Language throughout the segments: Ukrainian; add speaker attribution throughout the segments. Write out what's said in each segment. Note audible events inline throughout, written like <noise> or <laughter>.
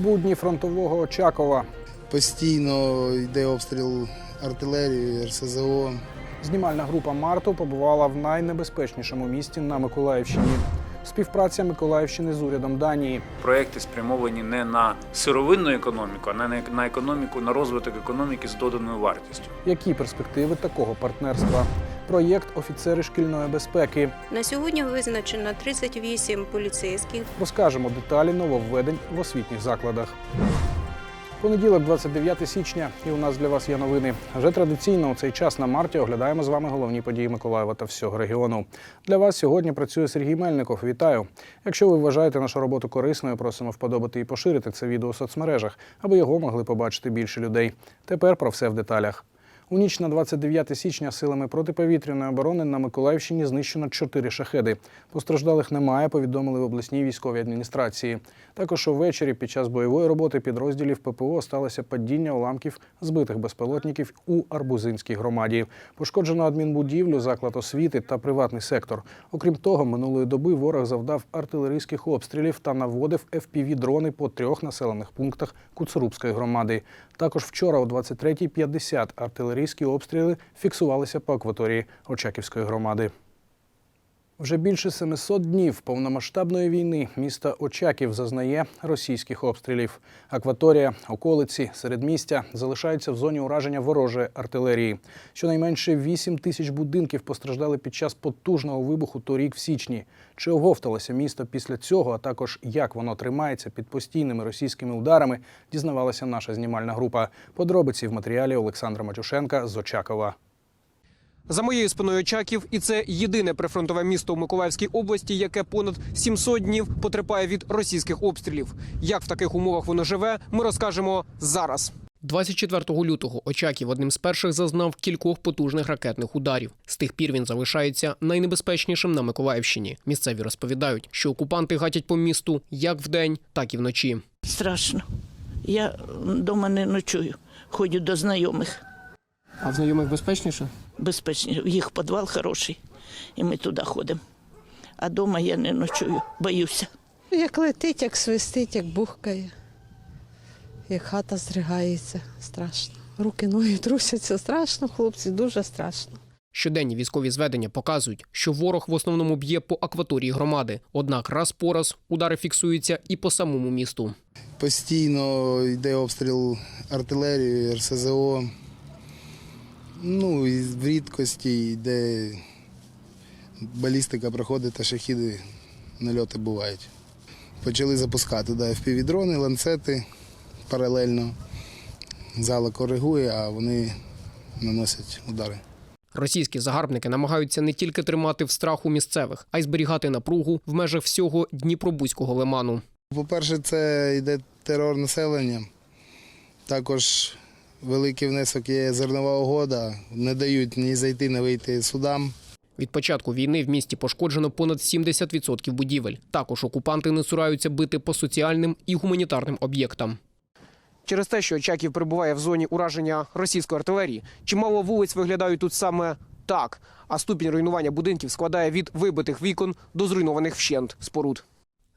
Speaker 1: Будні фронтового Очакова.
Speaker 2: Постійно йде обстріл артилерії, РСЗО.
Speaker 1: Знімальна група Марту побувала в найнебезпечнішому місті на Миколаївщині. Співпраця Миколаївщини з урядом Данії.
Speaker 3: Проекти спрямовані не на сировинну економіку, а на на економіку, на розвиток економіки з доданою вартістю.
Speaker 1: Які перспективи такого партнерства? Проєкт офіцери шкільної безпеки.
Speaker 4: На сьогодні визначено 38 поліцейських.
Speaker 1: Розкажемо деталі нововведень в освітніх закладах. Понеділок, 29 січня, і у нас для вас є новини. Вже традиційно у цей час на марті оглядаємо з вами головні події Миколаєва та всього регіону. Для вас сьогодні працює Сергій Мельников. Вітаю! Якщо ви вважаєте нашу роботу корисною, просимо вподобати і поширити це відео у соцмережах, аби його могли побачити більше людей. Тепер про все в деталях. У ніч на 29 січня силами протиповітряної оборони на Миколаївщині знищено чотири шахеди. Постраждалих немає, повідомили в обласній військовій адміністрації. Також увечері під час бойової роботи підрозділів ППО сталося падіння уламків збитих безпілотників у Арбузинській громаді. Пошкоджено адмінбудівлю, заклад освіти та приватний сектор. Окрім того, минулої доби ворог завдав артилерійських обстрілів та наводив fpv дрони по трьох населених пунктах Куцурубської громади. Також вчора о 23.50 артилерійські обстріли фіксувалися по акваторії Очаківської громади. Вже більше 700 днів повномасштабної війни міста Очаків зазнає російських обстрілів. Акваторія, околиці, середмістя залишаються в зоні ураження ворожої артилерії. Щонайменше 8 тисяч будинків постраждали під час потужного вибуху торік в січні. Чи оговталося місто після цього, а також як воно тримається під постійними російськими ударами, дізнавалася наша знімальна група. Подробиці в матеріалі Олександра Матюшенка з Очакова.
Speaker 5: За моєю спиною Очаків, і це єдине прифронтове місто у Миколаївській області, яке понад 700 днів потерпає від російських обстрілів. Як в таких умовах воно живе, ми розкажемо зараз. 24 лютого Очаків одним з перших зазнав кількох потужних ракетних ударів. З тих пір він залишається найнебезпечнішим на Миколаївщині. Місцеві розповідають, що окупанти гатять по місту як вдень, так і вночі.
Speaker 6: Страшно. Я вдома не ночую, ходжу до знайомих.
Speaker 5: А в знайомих безпечніше?
Speaker 6: Безпечніше. Їх підвал хороший, і ми туди ходимо. А вдома я не ночую, боюся.
Speaker 7: Як летить, як свистить, як бухкає, як хата зригається. Страшно. Руки, ноги трусяться. Страшно, хлопці, дуже страшно.
Speaker 5: Щоденні військові зведення показують, що ворог в основному б'є по акваторії громади. Однак раз по раз удари фіксуються і по самому місту.
Speaker 2: Постійно йде обстріл артилерії, РСЗО. Ну і в рідкості йде балістика проходить та шахіди, нальоти бувають. Почали запускати да, FPV-дрони, ланцети паралельно. Зала коригує, а вони наносять удари.
Speaker 5: Російські загарбники намагаються не тільки тримати в страху місцевих, а й зберігати напругу в межах всього Дніпробузького лиману.
Speaker 2: По-перше, це йде терор населення. Також великий внесок є зернова угода. Не дають ні зайти, ні вийти судам.
Speaker 5: Від початку війни в місті пошкоджено понад 70% будівель. Також окупанти не цураються бити по соціальним і гуманітарним об'єктам. Через те, що Очаків перебуває в зоні ураження російської артилерії, чимало вулиць виглядають тут саме так. А ступінь руйнування будинків складає від вибитих вікон до зруйнованих вщент споруд.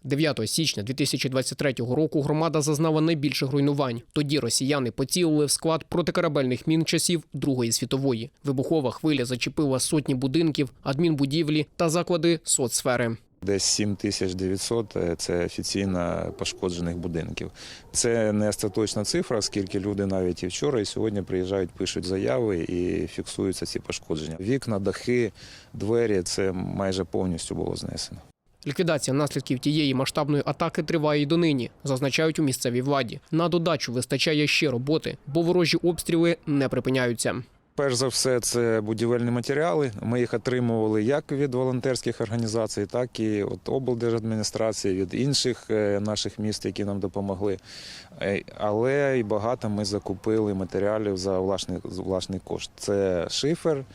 Speaker 5: 9 січня 2023 року громада зазнала найбільших руйнувань. Тоді росіяни поцілили в склад протикорабельних мін часів Другої світової. Вибухова хвиля зачепила сотні будинків, адмінбудівлі та заклади соцсфери.
Speaker 8: Десь 7900 – це офіційно пошкоджених будинків. Це не остаточна цифра, оскільки люди навіть і вчора, і сьогодні приїжджають, пишуть заяви і фіксуються ці пошкодження. Вікна, дахи, двері це майже повністю було знесено.
Speaker 5: Ліквідація наслідків тієї масштабної атаки триває й донині, зазначають у місцевій владі. На додачу вистачає ще роботи, бо ворожі обстріли не припиняються.
Speaker 8: Перш за все, це будівельні матеріали. Ми їх отримували як від волонтерських організацій, так і від облдержадміністрації, від інших е, наших міст, які нам допомогли. Е, Але і багато ми закупили матеріалів за власний, власний кошт. Це шифер,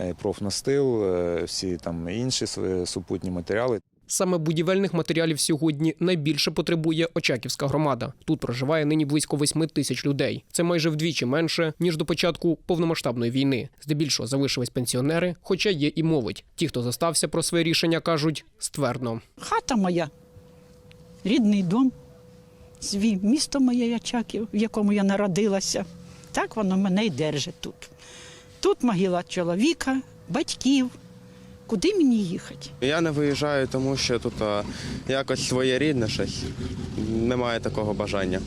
Speaker 8: е, профнастил, всі там інші супутні матеріали.
Speaker 5: Саме будівельних матеріалів сьогодні найбільше потребує Очаківська громада. Тут проживає нині близько 8 тисяч людей. Це майже вдвічі менше ніж до початку повномасштабної війни. Здебільшого залишились пенсіонери, хоча є і молодь. Ті, хто зостався про своє рішення, кажуть ствердно.
Speaker 9: Хата моя, рідний дом.
Speaker 6: свій місто моє Очаків, в якому я народилася. Так воно мене й держить тут. Тут могила чоловіка, батьків Куди мені їхати?
Speaker 9: Я не виїжджаю, тому що тут а, якось своєрідне щось. Немає такого бажання.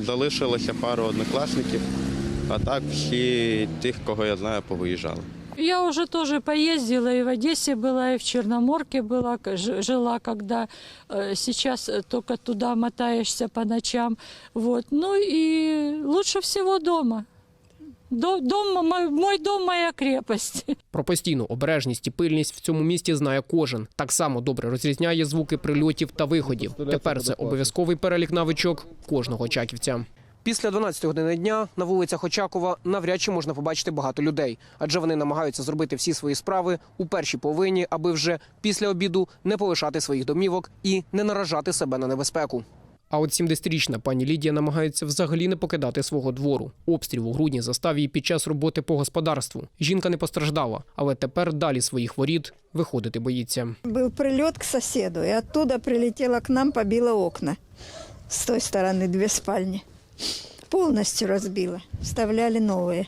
Speaker 9: Залишилося пару однокласників, а так всі тих, кого я знаю, повиїжджали.
Speaker 10: Я уже тоже поездила, и в Одессе была, и в Черноморке была, к- ж- жила, когда э, сейчас э, только туда мотаешься по ночам. Вот. Ну и лучше всего дома. До, дом, мой, мой дом, моя крепость. <laughs>
Speaker 5: Про постійну обережність і пильність в цьому місті знає кожен. Так само добре розрізняє звуки прильотів та виходів. Тепер це обов'язковий перелік навичок кожного чаківця. Після 12 години дня на вулицях Очакова навряд чи можна побачити багато людей, адже вони намагаються зробити всі свої справи у першій половині, аби вже після обіду не полишати своїх домівок і не наражати себе на небезпеку. А от 70-річна пані Лідія намагається взагалі не покидати свого двору. Обстріл у грудні застав її під час роботи по господарству. Жінка не постраждала, але тепер далі своїх воріт виходити боїться.
Speaker 11: Был прилет к соседу, и оттуда прилетело к нам, побило окна. С той стороны две спальни. Полностью разбило. Вставляли новые.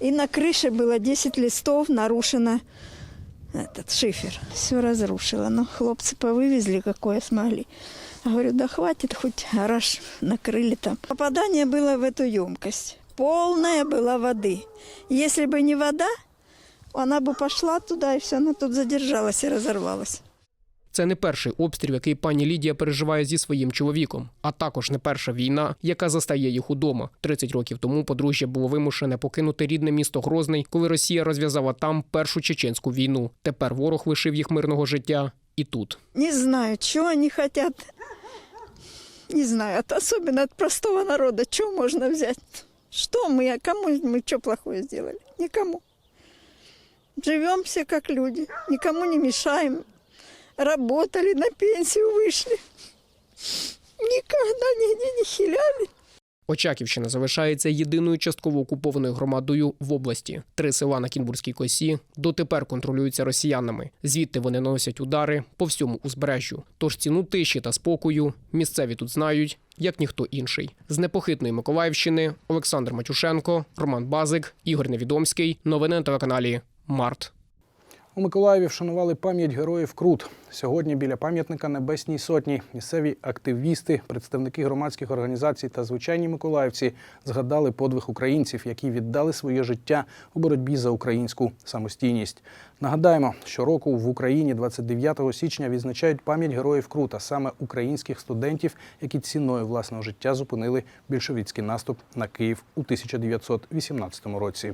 Speaker 11: И на крыше было 10 листов, нарушено этот шифер. Все разрушило. Но хлопцы повывезли, какое смогли. Я говорю, да хватит, хоть гараж накрыли там. Попадание было в эту емкость. Полная была воды. Если бы не вода, она бы пошла туда, и все, она тут задержалась и разорвалась.
Speaker 5: Це не перший обстріл, який пані Лідія переживає зі своїм чоловіком, а також не перша війна, яка застає їх удома. 30 років тому подружжя було вимушене покинути рідне місто Грозний, коли Росія розв'язала там першу чеченську війну. Тепер ворог лишив їх мирного життя і тут.
Speaker 11: Не знаю, чего они хотят. Не знаю, от, особенно от простого народа, что можно взять? Что мы, а кому мы что плохое сделали? Никому. Живем все как люди, никому не мешаем. Работали, на пенсию вышли. Никогда нигде не хиляли.
Speaker 5: Очаківщина залишається єдиною частково окупованою громадою в області. Три села на Кінбурзькій косі дотепер контролюються росіянами. Звідти вони наносять удари по всьому узбережжю. Тож ціну тиші та спокою місцеві тут знають, як ніхто інший. З непохитної Миколаївщини Олександр Матюшенко, Роман Базик, Ігор Невідомський. Новини на телеканалі Март.
Speaker 1: У Миколаєві вшанували пам'ять героїв Крут. Сьогодні біля пам'ятника Небесній Сотні місцеві активісти, представники громадських організацій та звичайні миколаївці згадали подвиг українців, які віддали своє життя у боротьбі за українську самостійність. Нагадаємо, щороку в Україні 29 січня відзначають пам'ять героїв Крута, саме українських студентів, які ціною власного життя зупинили більшовіцький наступ на Київ у 1918 році.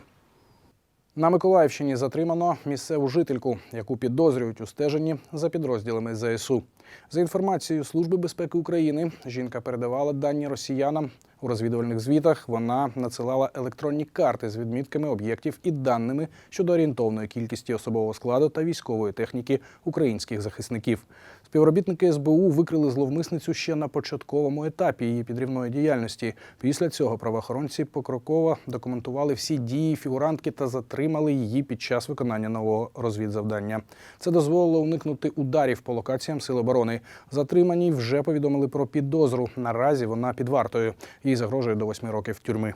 Speaker 1: На Миколаївщині затримано місцеву жительку, яку підозрюють у стеженні за підрозділами ЗСУ. За інформацією Служби безпеки України, жінка передавала дані росіянам. У розвідувальних звітах вона надсилала електронні карти з відмітками об'єктів і даними щодо орієнтовної кількості особового складу та військової техніки українських захисників. Співробітники СБУ викрили зловмисницю ще на початковому етапі її підрівної діяльності. Після цього правоохоронці покроково документували всі дії фігурантки та затримали її під час виконання нового розвідзавдання. Це дозволило уникнути ударів по локаціям Сил оборони. Затриманій вже повідомили про підозру. Наразі вона під вартою. Їй загрожує до восьми років тюрми.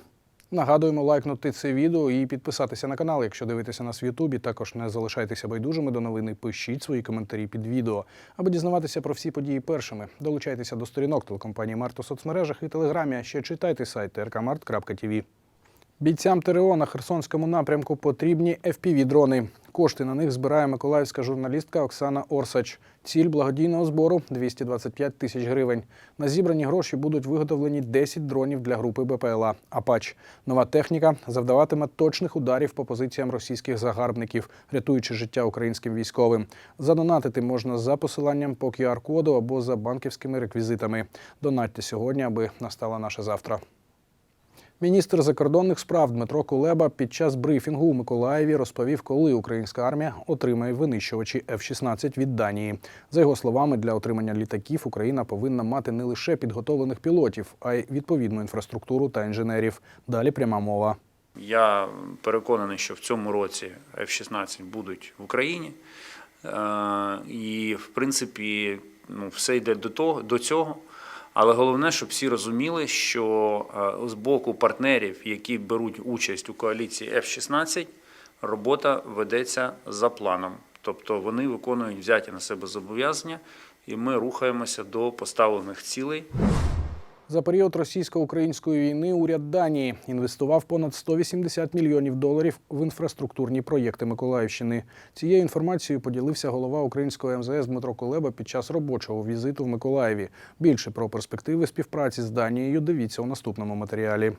Speaker 1: Нагадуємо лайкнути це відео і підписатися на канал, якщо дивитеся нас в Ютубі. Також не залишайтеся байдужими до новини. Пишіть свої коментарі під відео. Аби дізнаватися про всі події першими, долучайтеся до сторінок телекомпанії Март у соцмережах і телеграмі. А ще читайте сайт rkmart.tv. Бійцям ТРО на Херсонському напрямку потрібні FPV-дрони. Кошти на них збирає миколаївська журналістка Оксана Орсач. Ціль благодійного збору 225 тисяч гривень. На зібрані гроші будуть виготовлені 10 дронів для групи БПЛА «Апач». Нова техніка завдаватиме точних ударів по позиціям російських загарбників, рятуючи життя українським військовим. Задонатити можна за посиланням по QR-коду або за банківськими реквізитами. Донатьте сьогодні, аби настала наше завтра. Міністр закордонних справ Дмитро Кулеба під час брифінгу у Миколаєві розповів, коли українська армія отримає винищувачі F-16 від Данії. За його словами, для отримання літаків Україна повинна мати не лише підготовлених пілотів, а й відповідну інфраструктуру та інженерів. Далі пряма мова.
Speaker 3: Я переконаний, що в цьому році F-16 будуть в Україні. Е, І, в принципі, ну, все йде до, того, до цього. Але головне, щоб всі розуміли, що е, з боку партнерів, які беруть участь у коаліції F-16, робота ведеться за планом. Тобто вони виконують взяті на себе зобов'язання, і ми рухаємося до поставлених цілей.
Speaker 1: За період російсько-української війни уряд Данії інвестував понад 180 мільйонів доларів в інфраструктурні проєкти Миколаївщини. Цією інформацією поділився голова українського МЗС Дмитро Кулеба під час робочого візиту в Миколаєві. Більше про перспективи співпраці з Данією дивіться у наступному матеріалі.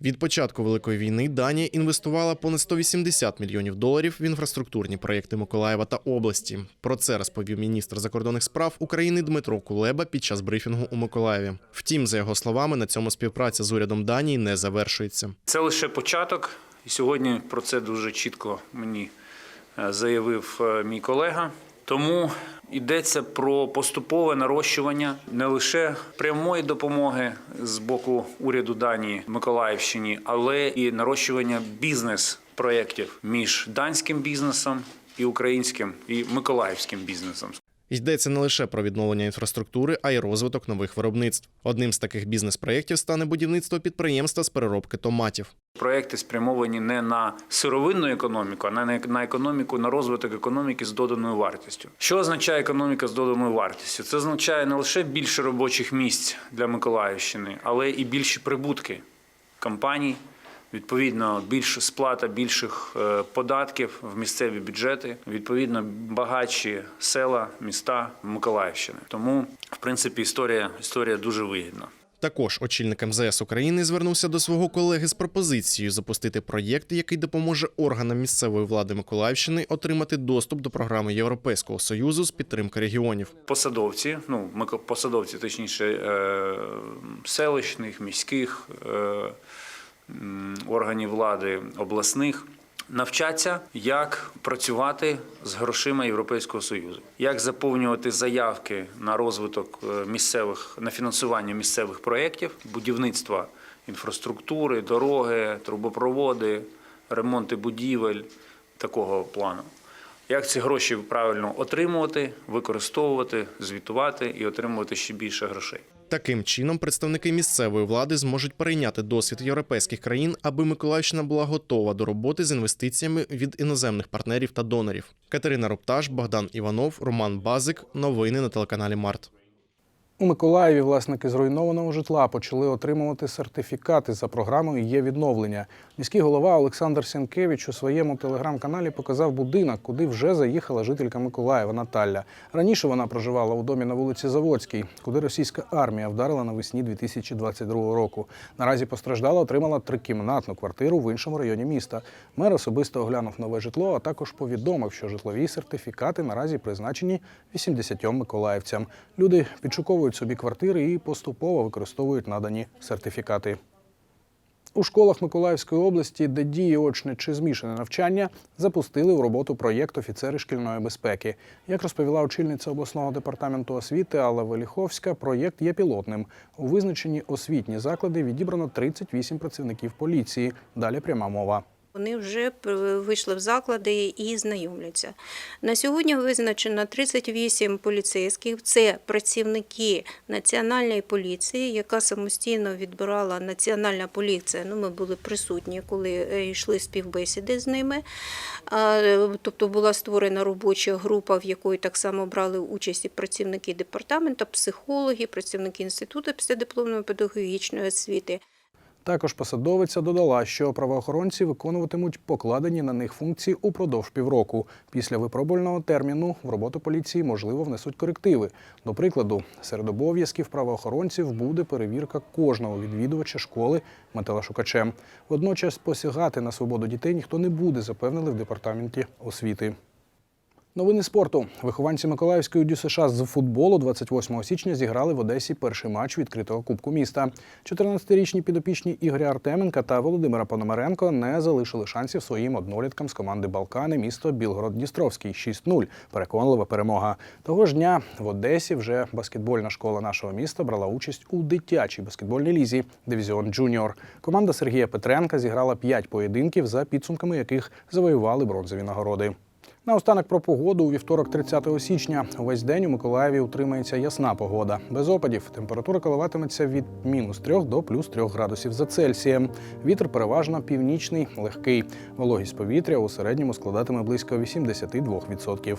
Speaker 12: Від початку великої війни Данія інвестувала понад 180 мільйонів доларів в інфраструктурні проєкти Миколаєва та області. Про це розповів міністр закордонних справ України Дмитро Кулеба під час брифінгу у Миколаєві. Втім, за його словами, на цьому співпраця з урядом Данії не завершується.
Speaker 3: Це лише початок, і сьогодні про це дуже чітко мені е, заявив е, мій колега. Тому йдеться про поступове нарощування не лише прямої допомоги з боку уряду Данії Миколаївщині, але і нарощування бізнес-проєктів між данським бізнесом і українським і миколаївським бізнесом.
Speaker 12: Йдеться не лише про відновлення інфраструктури, а й розвиток нових виробництв. Одним з таких бізнес-проєктів стане будівництво підприємства з переробки томатів.
Speaker 3: Проекти спрямовані не на сировинну економіку, а на економіку, на розвиток економіки з доданою вартістю. Що означає економіка з доданою вартістю? Це означає не лише більше робочих місць для Миколаївщини, але і більші прибутки компаній. Відповідно, більш сплата більших е, податків в місцеві бюджети, відповідно, багатші села, міста Миколаївщини. Тому, в принципі, історія, історія дуже вигідна.
Speaker 12: Також очільник МЗС України звернувся до свого колеги з пропозицією запустити проєкт, який допоможе органам місцевої влади Миколаївщини отримати доступ до програми Європейського союзу з підтримки регіонів.
Speaker 3: Посадовці, ну посадовці, точніше, е, селищних, міських е, органів влади обласних. Навчаться, як працювати з грошима Європейського союзу, як заповнювати заявки на розвиток е, місцевих на фінансування місцевих проєктів, будівництва інфраструктури, дороги, трубопроводи, ремонти будівель такого плану. Як ці гроші правильно отримувати, використовувати, звітувати і отримувати ще більше грошей.
Speaker 12: Таким чином, представники місцевої влади зможуть перейняти досвід європейських країн, аби Миколаївщина була готова до роботи з інвестиціями від іноземних партнерів та донорів. Катерина Рупташ, Богдан Іванов, Роман Базик. Новини на телеканалі Март.
Speaker 1: У Миколаєві власники зруйнованого житла почали отримувати сертифікати за програмою Є відновлення. Міський голова Олександр Сянкевич у своєму телеграм-каналі показав будинок, куди вже заїхала жителька Миколаєва Наталя. Раніше вона проживала у домі на вулиці Заводській, куди російська армія вдарила навесні 2022 року. Наразі постраждала, отримала трикімнатну квартиру в іншому районі міста. Мер особисто оглянув нове житло, а також повідомив, що житлові сертифікати наразі призначені 80 миколаївцям. Люди підшуковують собі квартири і поступово використовують надані сертифікати. У школах Миколаївської області, де діє очне чи змішане навчання, запустили в роботу проєкт офіцери шкільної безпеки. Як розповіла очільниця обласного департаменту освіти Алла Веліховська, проєкт є пілотним. У визначенні освітні заклади відібрано 38 працівників поліції. Далі пряма мова.
Speaker 4: Вони вже вийшли в заклади і знайомляться. На сьогодні визначено 38 поліцейських. Це працівники Національної поліції, яка самостійно відбирала Національна поліція. Ну, ми були присутні, коли е, йшли співбесіди з ними. Тобто була створена робоча група, в якої так само брали участь і працівники департаменту, психологи, працівники інституту післядипломної педагогічної освіти.
Speaker 1: Також посадовиця додала, що правоохоронці виконуватимуть покладені на них функції упродовж півроку. Після випробувального терміну в роботу поліції можливо внесуть корективи. До прикладу, серед обов'язків правоохоронців буде перевірка кожного відвідувача школи металошукачем. Водночас посягати на свободу дітей ніхто не буде, запевнили в департаменті освіти. Новини спорту. Вихованці Миколаївської ДЮСШ з футболу 28 січня зіграли в Одесі перший матч відкритого кубку міста. 14-річні підопічні Ігоря Артеменка та Володимира Пономаренко не залишили шансів своїм одноліткам з команди Балкани місто Білгород-Дністровський 6-0. Переконлива перемога. Того ж дня в Одесі вже баскетбольна школа нашого міста брала участь у дитячій баскетбольній лізі Дивізіон Джуніор. Команда Сергія Петренка зіграла 5 поєдинків, за підсумками яких завоювали бронзові нагороди. Наостанок про погоду у вівторок, 30 січня. Увесь день у Миколаєві утримається ясна погода. Без опадів температура коливатиметься від мінус 3 до плюс 3 градусів за Цельсієм. Вітер переважно північний, легкий. Вологість повітря у середньому складатиме близько 82%.